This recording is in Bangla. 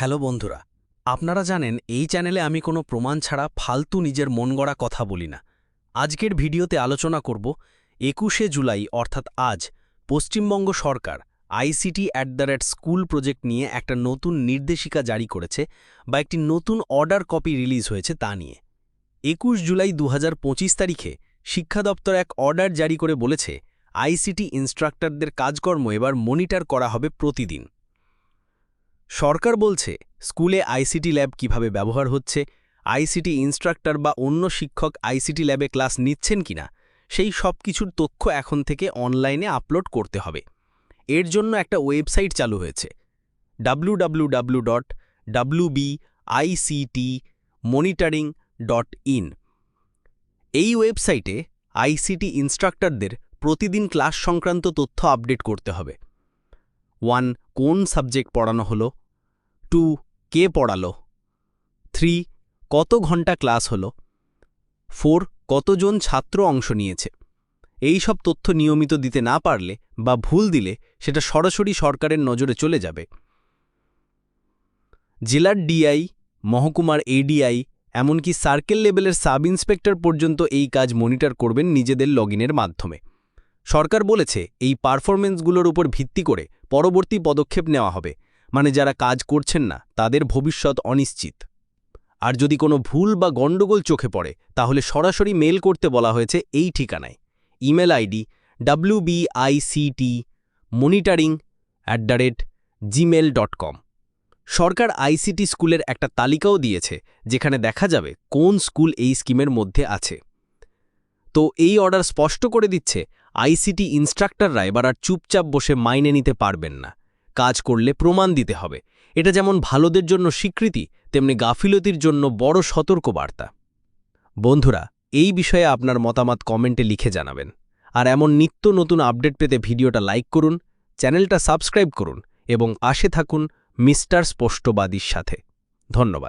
হ্যালো বন্ধুরা, আপনারা জানেন এই চ্যানেলে আমি কোনো প্রমাণ ছাড়া ফালতু নিজের মন গড়া কথা বলি না। আজকের ভিডিওতে আলোচনা করব একুশে জুলাই, অর্থাৎ আজ, পশ্চিমবঙ্গ সরকার ICT at the rate school project নিয়ে একটা নতুন নির্দেশিকা জারি করেছে বা একটি নতুন অর্ডার কপি রিলিজ হয়েছে তা নিয়ে। একুশ জুলাই দু হাজার পঁচিশ তারিখে শিক্ষা দপ্তর এক অর্ডার জারি করে বলেছে, আইসিটি ইনস্ট্রাক্টরদের কাজকর্ম এবার মনিটর করা হবে প্রতিদিন। সরকার বলছে, স্কুলে আইসিটি ল্যাব কীভাবে ব্যবহার হচ্ছে, আইসিটি ইনস্ট্রাক্টর বা অন্য শিক্ষক আইসিটি ল্যাবে ক্লাস নিচ্ছেন কিনা, সেই সব কিছুর তথ্য এখন থেকে অনলাইনে আপলোড করতে হবে। এর জন্য একটা ওয়েবসাইট চালু হয়েছে, www.wbict dot ICT monitoring dot in এই ওয়েবসাইটে আইসিটি ইনস্ট্রাক্টরদের প্রতিদিন ক্লাস সংক্রান্ত তথ্য আপডেট করতে হবে। ওয়ান, কোন সাবজেক্ট পড়ানো হলো? টু, কে পড়ালো? থ্রি, কত ঘণ্টা ক্লাস হলো? ফোর, কতজন ছাত্র অংশ নিয়েছে? এই সব তথ্য নিয়মিত দিতে না পারলে বা ভুল দিলে সেটা সরাসরি সরকারের নজরে চলে যাবে। জেলার ডিআই, মহকুমার এডিআই, এমনকি সার্কেল লেভেলের সাব ইন্সপেক্টর পর্যন্ত এই কাজ মনিটর করবেন নিজেদের লগইনের মাধ্যমে। সরকার বলেছে, এই পারফরমেন্সগুলোর উপর ভিত্তি করে পরবর্তী পদক্ষেপ নেওয়া হবে। মানে যারা কাজ করছেন না, তাদের ভবিষ্যৎ অনিশ্চিত। আর যদি কোনো ভুল বা গণ্ডগোল চোখে পড়ে, তাহলে সরাসরি মেল করতে বলা হয়েছে এই ঠিকানায়। Email ID WBICT monitoring at the rate gmail dot com. Sarkar ICT স্কুলের একটা তালিকাও দিয়েছে, যেখানে দেখা যাবে কোন স্কুল এই স্কিমের মধ্যে আছে। তো এই অর্ডার স্পষ্ট করে দিচ্ছে, আইসিটি ইনস্ট্রাক্টররা এবার আর চুপচাপ বসে মাইনে নিতে পারবেন না। কাজ করলে প্রমাণ দিতে হবে। এটা যেমন ভালোদের জন্য স্বীকৃতি, তেমনি গাফিলতির জন্য বড় সতর্কবার্তা। বন্ধুরা, এই বিষয়ে আপনার মতামত কমেন্টে লিখে জানাবেন। আর এমন নিত্য নতুন আপডেট পেতে ভিডিওটা লাইক করুন, চ্যানেলটা সাবস্ক্রাইব করুন এবং আসে থাকুন মিস্টার স্পষ্টবাদীর সাথে। ধন্যবাদ।